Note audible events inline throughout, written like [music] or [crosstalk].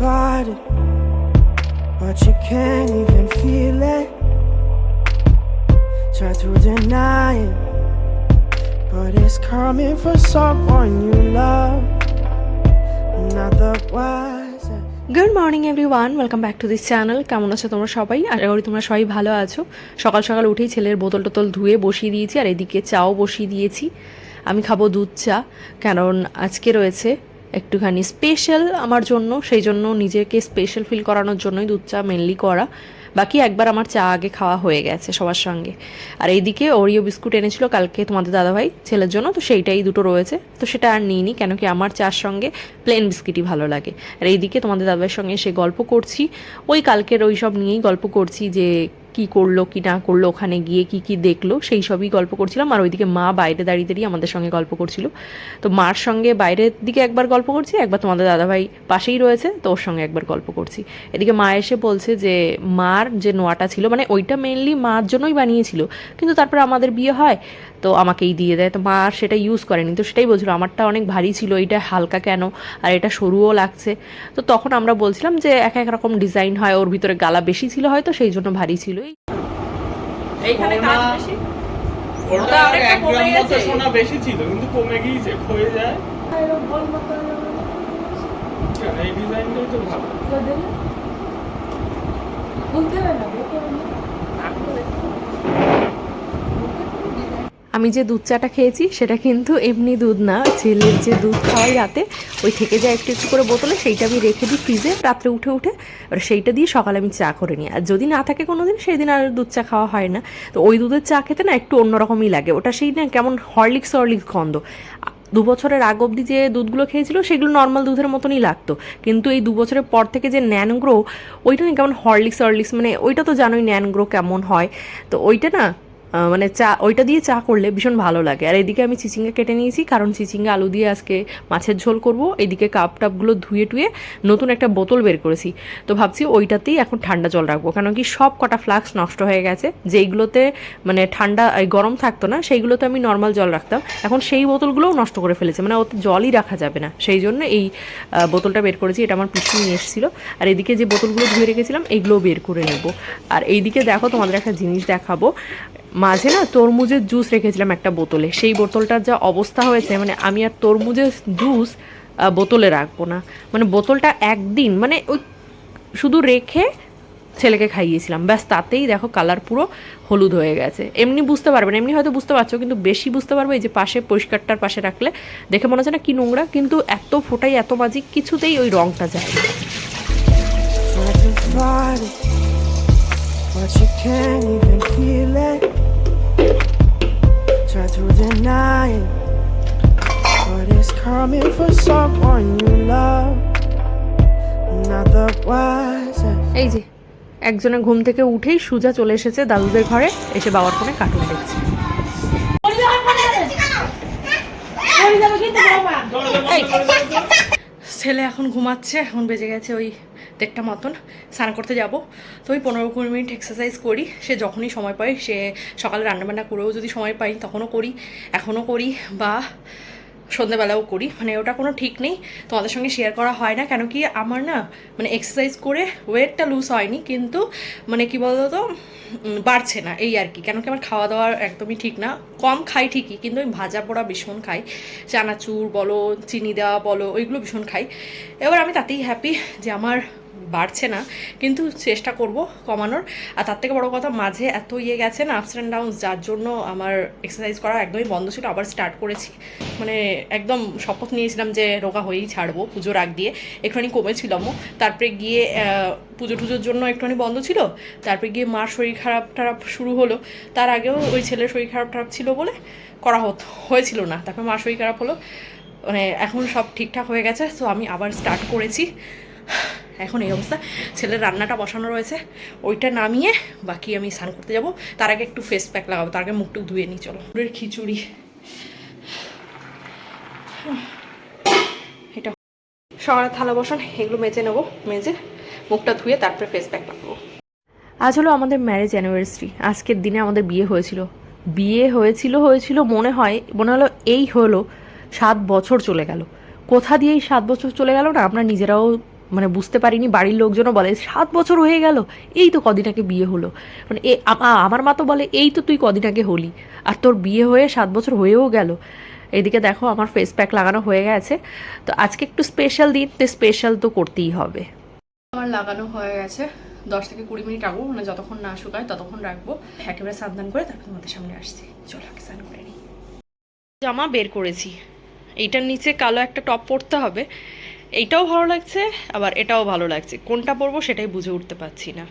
started, but you can't even feel it. Try to deny it, but it's coming for someone you love, not the wiser. Good morning everyone welcome back to this channel কেমন আছো তোমরা সবাই আশা করি তোমরা সবাই ভালো আছো সকাল সকাল উঠেই ছেলের বোতল টোতল ধুয়ে বসিয়ে দিয়েছি আর এদিকে চাও বসিয়ে দিয়েছি আমি খাব দুধ চা কারণ আজকে রয়েছে একটুখানি স্পেশাল আমার জন্য, সেই জন্য নিজেকে স্পেশাল ফিল করানোর জন্যই দুধ চা মেনলি করা। বাকি একবার আমার চা আগে খাওয়া হয়ে গেছে সবার সঙ্গে। আর এইদিকে ওরিও বিস্কুট এনেছিল কালকে তোমাদের দাদাভাই ছেলের জন্য, তো সেইটাই দুটো রয়েছে। তো সেটা আর নিইনি, কেন কি আমার চার সঙ্গে প্লেন বিস্কিটই ভালো লাগে। আর এইদিকে তোমাদের দাদাভাইয়ের সঙ্গে এসে গল্প করছি। ওই কালকের ওই সব নিয়েই গল্প করছি যে কি করল, কি না করল, ওখানে গিয়ে কি কি দেখল, সেই সবই গল্প করছিলাম। আর ওইদিকে মা বাইরে দাঁড়িয়ে দাঁড়িয়ে আমাদের সঙ্গে গল্প করছিল। তো মার সঙ্গে বাইরের দিকে একবার গল্প করছি, একবার তোমাদের দাদাভাই পাশেই রয়েছে, তো ওর সঙ্গে একবার গল্প করছি। এদিকে মা এসে বলছে যে, মার যে নোয়াটা ছিল মানে ওইটা মেনলি মার জন্যই বানিয়েছিল, কিন্তু তারপরে আমাদের বিয়ে হয়, তো আমাকেই দিয়ে দেয়। তো মা আর সেটা ইউজ করেনি, তো সেটাই বলছিল, আমারটা অনেক ভারী ছিল এটা হালকা কেন? আর এটা সরুও লাগছে। তো তখন আমরা বলছিলাম যে, এক এক রকম ডিজাইন হয়, ওর ভিতরে গালা বেশি ছিল হয়তো, সেই জন্য ভারী ছিল। এইখানে কাজ বেশি? ওটা এক গ্রাম মতো সোনা বেশি ছিল কিন্তু কমে গিয়েছে ক্ষয়ে যায়। এই ডিজাইনটাই তো ভালো। আমি যে দুধ চাটা খেয়েছি, সেটা কিন্তু এমনি দুধ না। ছেলের যে দুধ খাওয়াই রাতে, ওই থেকে যায় একটু একটু করে বোতলে, সেইটা আমি রেখে দিই ফ্রিজে, রাত্রে উঠে উঠে। এবার সেইটা দিয়ে সকালে আমি চা করে নিই। আর যদি না থাকে কোনো দিন সেই দিন আর দুধ চা খাওয়া হয় না। তো ওই দুধের চা খেতে না একটু অন্যরকমই লাগে। ওটা সেই না কেমন হরলিক্স হরলিক্স গন্ধ। দু বছরের আগ অবধি যে দুধগুলো খেয়েছিল, সেগুলো নর্মাল দুধের মতনই লাগতো। কিন্তু এই দু বছরের পর থেকে যে ন্যানগ্রো ওইটা না কেমন হরলিক্স হরলিক্স মানে ওইটা তো জানোই ন্যানগ্রো কেমন হয়। তো ওইটা না মানে চা, ওইটা দিয়ে চা করলে ভীষণ ভালো লাগে। আর এদিকে আমি চিচিঙ্গা কেটে নিয়েছি, কারণ চিচিঙ্গা আলু দিয়ে আজকে মাছের ঝোল করব। এদিকে কাপ টাপগুলো ধুয়ে টুয়ে নতুন একটা বোতল বের করেছি। তো ভাবছি ওইটাতেই এখন ঠান্ডা জল রাখব কারণ কি সব কটা ফ্লাক্স নষ্ট হয়ে গেছে। যেইগুলোতে মানে ঠান্ডা গরম থাকতো না, সেইগুলোতে আমি নর্মাল জল রাখতাম। এখন সেই বোতলগুলোও নষ্ট করে ফেলেছে মানে ওতে জলই রাখা যাবে না। সেই জন্য এই বোতলটা বের করেছি, এটা আমার পিছু নিয়ে এসেছিল। আর এদিকে যে বোতলগুলো ধুয়ে রেখেছিলাম এইগুলোও বের করে নেব। আর এইদিকে দেখো তোমাদের একটা জিনিস দেখাবো। মাঝে না তরমুজের জুস রেখেছিলাম একটা বোতলে। সেই বোতলটার যা অবস্থা হয়েছে মানে আমি আর তরমুজের জুস বোতলে রাখব না। মানে বোতলটা একদিন মানে ওই শুধু রেখে ছেলেকে খাইয়েছিলাম। ব্যাস তাতেই দেখো কালার পুরো হলুদ হয়ে গেছে। এমনি বুঝতে পারবে না, এমনি হয়তো বুঝতে পারছ, কিন্তু বেশি বুঝতে পারবে এই যে পাশে, পরিষ্কারটার পাশে রাখলে। দেখে মনে হচ্ছে না কি নোংরা, কিন্তু এত ফোটাই, এত মাজি কিছুতেই ওই রংটা যায় না। But you can't even feel it. Try to deny it, but it's coming for someone you love, not the wiser. এই যে একজনের ঘুম থেকে উঠেই সুজা চলে এসেছে দাদুদের ঘরে এসে বাবার ফোনে কার্টুন দেখছে এই, ছেলে এখন ঘুমাচ্ছে, এখন বেজে গেছে ওই দেড়টা মতন, স্নান করতে যাব। তো ওই পনেরো কুড়ি মিনিট এক্সারসাইজ করি, সে যখনই সময় পাই, সে সকালে রান্নাবান্না করেও যদি সময় পাই, তখনও করি, এখনও করি, বা সন্ধ্যেবেলাও করি। মানে ওটা কোনো ঠিক নেই। তোমাদের সঙ্গে শেয়ার করা হয় না। কেন কি আমার না মানে এক্সারসাইজ করে ওয়েটটা লুজ হয়নি। কিন্তু মানে কি বলতো তো বাড়ছে না এই আর কি। কেন কি আমার খাওয়া দাওয়া একদমই ঠিক না। কম খাই ঠিকই, কিন্তু আমি ভাজা পোড়া ভীষণ খাই। চানাচুর বলো, চিনি দেওয়া বলো, ওইগুলো ভীষণ খাই। এবার আমি তাতেই হ্যাপি যে আমার বাড়ছে না, কিন্তু চেষ্টা করব কমানোর। আর তার থেকে বড় কথা, মাঝে এত ইয়ে গেছে না আপস অ্যান্ড ডাউনস যার জন্য আমার এক্সারসাইজ করা একদমই বন্ধ ছিল, আবার স্টার্ট করেছি। মানে একদম শপথ নিয়েছিলাম যে রোগা হয়েই ছাড়বো, পুজোর আগ দিয়ে। একটুখানি কমেছিলামও। তারপরে গিয়ে পুজো টুজোর জন্য একটুখানি বন্ধ ছিল। তারপরে গিয়ে মার শরীর খারাপ টারাপ শুরু হলো। তার আগেও ওই ছেলের শরীর খারাপ টারাপ ছিল বলে করা হতো, হয়েছিল না। তারপরে মার শরীর খারাপ হলো। মানে এখন সব ঠিকঠাক হয়ে গেছে, তো আমি আবার স্টার্ট করেছি। এখন এই অবস্থা। ছেলের রান্নাটা বসানো রয়েছে। ওইটা নামিয়ে বাকি আমি স্নান করতে যাব। তার আগে একটু ফেস প্যাক লাগাবো। তার আগে মুখটুক ধুয়ে নিই, চলো। খিচুড়ি। এটা সকালে থালা বসান, এগুলো মেজে নেব। মেজে মুখটা ধুয়ে তারপরে ফেস প্যাক লাগাবো। আজ হলো আমাদের ম্যারেজ অ্যানিভার্সারি আজকের দিনে আমাদের বিয়ে হয়েছিল। বিয়ে হয়েছিল হয়েছিল মনে হয়, মনে হলো এই হলো সাত বছর চলে গেল। কোথা দিয়ে এই সাত বছর চলে গেল না, আমরা নিজেরাও মানে বুঝতে পারিনি বাড়ির লোকজনও বলে সাত বছর হয়ে গেল এই তো কদিন আগে বিয়ে হলো। মানে এ আমার মা তো বলে এই তো তুই কদিন আগে হলি। আর তোর বিয়ে হয়ে সাত বছর হয়েও গেল। এদিকে দেখো আমার ফেস প্যাক লাগানো হয়ে গেছে। তো আজকে একটু স্পেশাল দিন তো স্পেশাল তো করতেই হবে। আমার লাগানো হয়ে গেছে। দশ থেকে কুড়ি মিনিট রাখব মানে যতক্ষণ না শুকায় ততক্ষণ রাখব। একেবারে সাবধান করে তারপর তোমাদের সামনে আসছি। চলো আগে স্নান করে নিই। জামা বের করেছি। এইটার নিচে কালো একটা টপ পরতে হবে। এইটাও ভালো লাগছে, আবার এটাও ভালো লাগছে। কোনটা পরবো সেটাই বুঝে উঠতে পারছি না।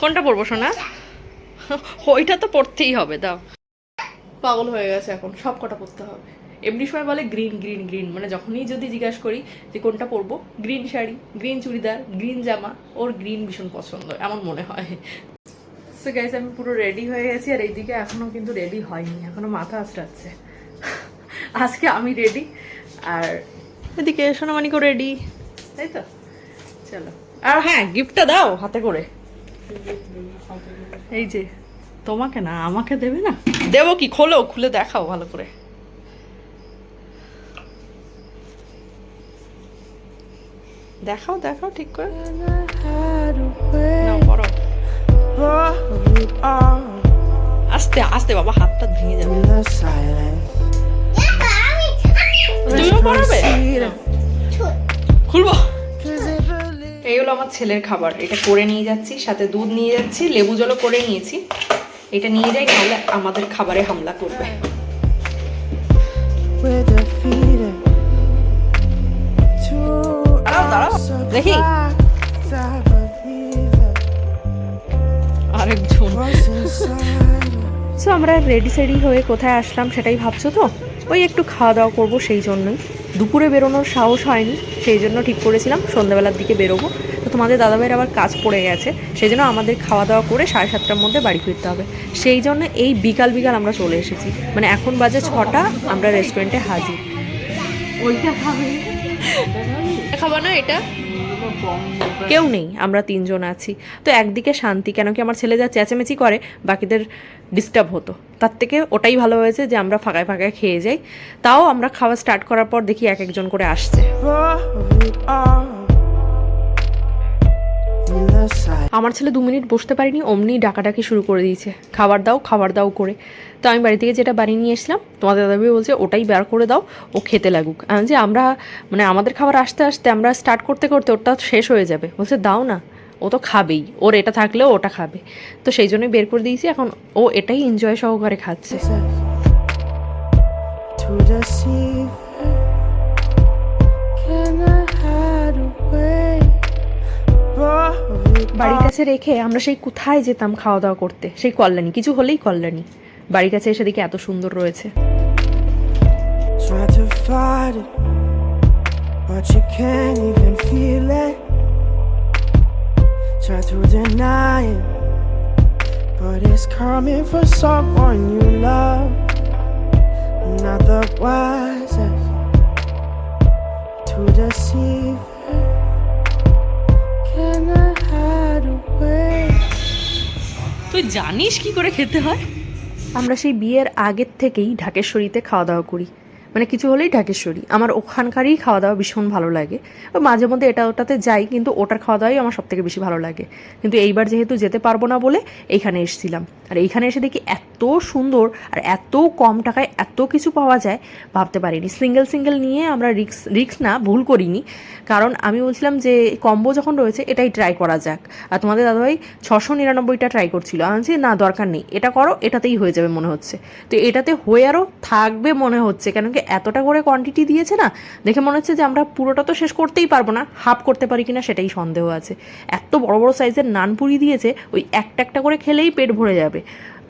কোনটা পরবো শোনা [laughs] ওইটা তো পরতেই হবে, দাও। পাগল হয়ে গেছে এখন, সব কটা পরতে হবে। এমনি সময় বলে গ্রিন গ্রিন গ্রিন। মানে যখনই যদি জিজ্ঞাসা করি যে কোনটা পরবো, green sari, green churidar, green জামা, ওর গ্রিন ভীষণ পছন্দ, এমন মনে হয়। সো গাইজ আমি পুরো রেডি হয়ে গেছি, আর এইদিকে এখনও কিন্তু রেডি হয়নি এখনও মাথা আঁচড়াচ্ছে আজকে আমি রেডি আর এদিকে সোনামানিকও রেডি তাই তো? চলো। আর হ্যাঁ গিফটটা দাও হাতে করে। এই যে, তোমাকে না, আমাকে দেবে না? দেবো কি? খোলো, খুলে দেখাও ভালো করে। দেখাও দেখাও, ঠিক করে। আস্তে আস্তে বাবা, হাতটা ভেঙে যাবে। পড়াবে? খুলবো? [laughs] এই হলো আমার ছেলের খাবার। এটা করে নিয়ে যাচ্ছি সাথে দুধ নিয়ে যাচ্ছি লেবু জলও করে নিয়েছি। এটা নিয়ে যাই নাহলে আমাদের খাবারে হামলা করবে। দেখি। আরেকজন। [laughs] সো আমরা রেডি সেডি হয়ে কোথায় আসলাম সেটাই ভাবছ তো? ওই একটু খাওয়া দাওয়া করব সেই জন্যই। দুপুরে বেরোনোর সাহস হয়নি সেই জন্য ঠিক করেছিলাম সন্ধ্যাবেলার দিকে বেরোবো। তো তোমাদের দাদাভাইয়ের আবার কাজ পড়ে গেছে সেই জন্য আমাদের খাওয়া দাওয়া করে সাড়ে সাতটার মধ্যে বাড়ি ফিরতে হবে। সেই জন্য এই বিকাল বিকাল আমরা চলে এসেছি। মানে এখন বাজে ছটা আমরা রেস্টুরেন্টে হাজির। ওইটা খাবে। খাব না এটা? কেউ নেই, আমরা তিনজন আছি। তো একদিকে শান্তি, কেন কি আমার ছেলে যা চেঁচামেচি করে, বাকিদের ডিস্টার্ব হতো। তার থেকে ওটাই ভালো হয়েছে যে আমরা ফাঁকায় ফাঁকায় খেয়ে যাই। তাও আমরা খাওয়া স্টার্ট করার পর দেখি এক একজন করে আসছে। আমার ছেলে দু মিনিট বসতে পারিনি, অমনি ডাকাডাকি শুরু করে দিয়েছে। খাবার দাও খাবার দাও করে। তো আমি বাড়ি থেকে যেটা বানিয়ে নিয়ে এসেছিলাম, তোমাদের দাদাভাই বলছে, ওটাই বের করে দাও, ও খেতে লাগুক। যে আমরা মানে আমাদের খাবার আসতে আসতে আমরা স্টার্ট করতে করতে ওটা শেষ হয়ে যাবে। বলছে, দাও না, ও তো খাবেই, ওর এটা থাকলেও ওটা খাবে। তো সেই জন্যই বের করে দিয়েছি, এখন ও এটাই এনজয় সহকারে খাচ্ছে। বাড়ির কাছে রেখে আমরা সেই কোথায় যেতাম খাওয়া দাওয়া করতে সেই কল্যাণী, কিছু হলেই কল্যাণী বাড়ির কাছে এসে দেখি এত সুন্দর রয়েছে But it's coming for someone you love. Not the wisest to deceive. Can I? তুই জানিস কি করে খেতে হয়? আমরা সেই বিয়ের আগের থেকেই ঢাকেশ্বরীতে খাওয়া দাওয়া করি। মানে কিছু হলেই ঢাকেশ্বরী। আমার ওখানকারই খাওয়া দাওয়া ভীষণ ভালো লাগে। মাঝে মধ্যে এটা ওটাতে যাই, কিন্তু ওটার খাওয়া দাওয়াই আমার সবথেকে বেশি ভালো লাগে। কিন্তু এইবার যেহেতু যেতে পারব না বলে এইখানে এসেছিলাম। আর এইখানে এসে দেখি এত সুন্দর আর এত কম টাকায় এত কিছু পাওয়া যায়, ভাবতে পারিনি। সিঙ্গেল সিঙ্গেল নিয়ে আমরা রিক্স রিক্স না, ভুল করিনি। কারণ আমি বলছিলাম যে কম্বো যখন রয়েছে এটাই ট্রাই করা যাক। আর তোমাদের দাদাভাই ছশো নিরানব্বইটা ট্রাই করছিল। আমি বলছি, না, দরকার নেই। এটা করো, এটাতেই হয়ে যাবে মনে হচ্ছে। তো এটাতে হয়ে আরও থাকবে মনে হচ্ছে, কেন কি এতটা করে কোয়ান্টিটি দিয়েছে না, দেখে মনে হচ্ছে যে আমরা পুরোটা তো শেষ করতেই পারব না হাফ করতে পারি কিনা সেটাই সন্দেহ আছে। এত বড় বড় সাইজের নানপুরি দিয়েছে, ওই একটা একটা করে খেলেই পেট ভরে যাবে।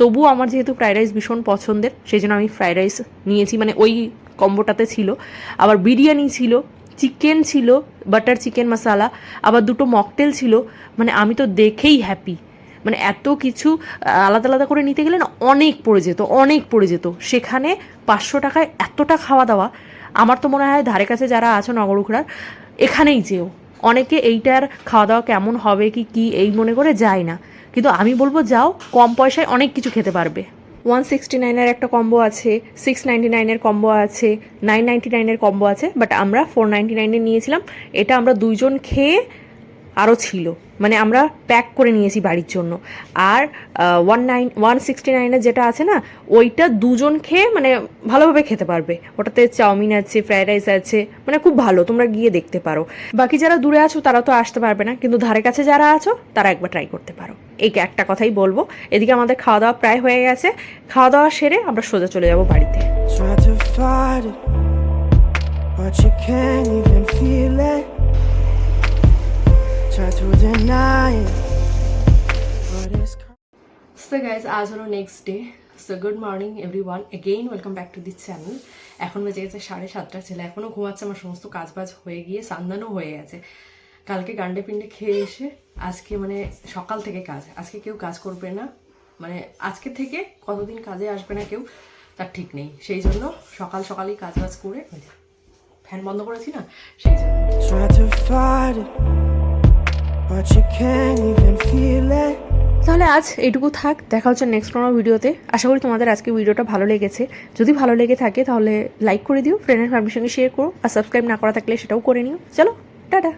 তবুও আমার যেহেতু ফ্রাইড রাইস ভীষণ পছন্দের সেই জন্য আমি ফ্রাইড রাইস নিয়েছি মানে ওই কম্বোটাতে ছিল। আবার বিরিয়ানি ছিল চিকেন ছিল বাটার চিকেন মশালা আবার দুটো মকটেল ছিল মানে আমি তো দেখেই হ্যাপি মানে এত কিছু আলাদা আলাদা করে নিতে গেলে না অনেক পড়ে যেত, অনেক পড়ে যেত। সেখানে পাঁচশো টাকায় এতটা খাওয়া দাওয়া, আমার তো মনে হয় ধারে কাছে যারা আছো নগরুখড়ার, এখানেই যেও। অনেকে এইটার খাওয়া দাওয়া কেমন হবে কি কি এই মনে করে যায় না। কিন্তু আমি বলব যাও, কম পয়সায় অনেক কিছু খেতে পারবে। ওয়ান সিক্সটি নাইনের একটা কম্বো আছে, সিক্স নাইনটি নাইনের কম্বো আছে, নাইন নাইনটি নাইনের কম্বো আছে, বাট আমরা ফোর নাইনটি নাইনে নিয়েছিলাম। এটা আমরা দুইজন খেয়ে আরও ছিল। মানে আমরা প্যাক করে নিয়েছি বাড়ির জন্য। আর ওয়ান নাইন ওয়ান সিক্সটি নাইনের যেটা আছে না, ওইটা দুজন খেয়ে মানে ভালোভাবে খেতে পারবে। ওটাতে চাউমিন আছে ফ্রাইড রাইস আছে মানে খুব ভালো, তোমরা গিয়ে দেখতে পারো। বাকি যারা দূরে আছো, তারা তো আসতে পারবে না, কিন্তু ধারে কাছে যারা আছো, তারা একবার ট্রাই করতে পারো। এই একটা কথাই বলব, এদিকে আমাদের খাওয়া দাওয়া প্রায় হয়ে গেছে। খাওয়া দাওয়া সেরে আমরা সোজা চলে যাব বাড়িতে। But you can't even feel it. So guys আজ হলো next day so good morning everyone again welcome back to this channel এখন বেজে গেছে সাড়ে সাতটা ছেলে। এখনও ঘুমাচ্ছে আমার সমস্ত কাজ বাজ হয়ে গিয়ে সান্দানও হয়ে গেছে। কালকে গান্ডে পিন্ডে খেয়ে এসে আজকে মানে সকাল থেকে কাজ। আজকে কেউ কাজ করবে না। মানে আজকে থেকে কতদিন কাজে আসবে না কেউ তার ঠিক নেই। সেই জন্য সকাল সকালই কাজ বাজ করে ফ্যান বন্ধ করেছি না সেই জন্য। তাহলে আজ এটুকু থাক দেখা হচ্ছে নেক্সট কোনো ভিডিওতে আশা করি তোমাদের আজকে ভিডিওটা ভালো লেগেছে। যদি ভালো লেগে থাকে তাহলে লাইক করে দিও ফ্রেন্ডের ফ্যামিলির সঙ্গে শেয়ার করো। আর সাবস্ক্রাইব না করা থাকলে সেটাও করে নিও। চলো টাটা।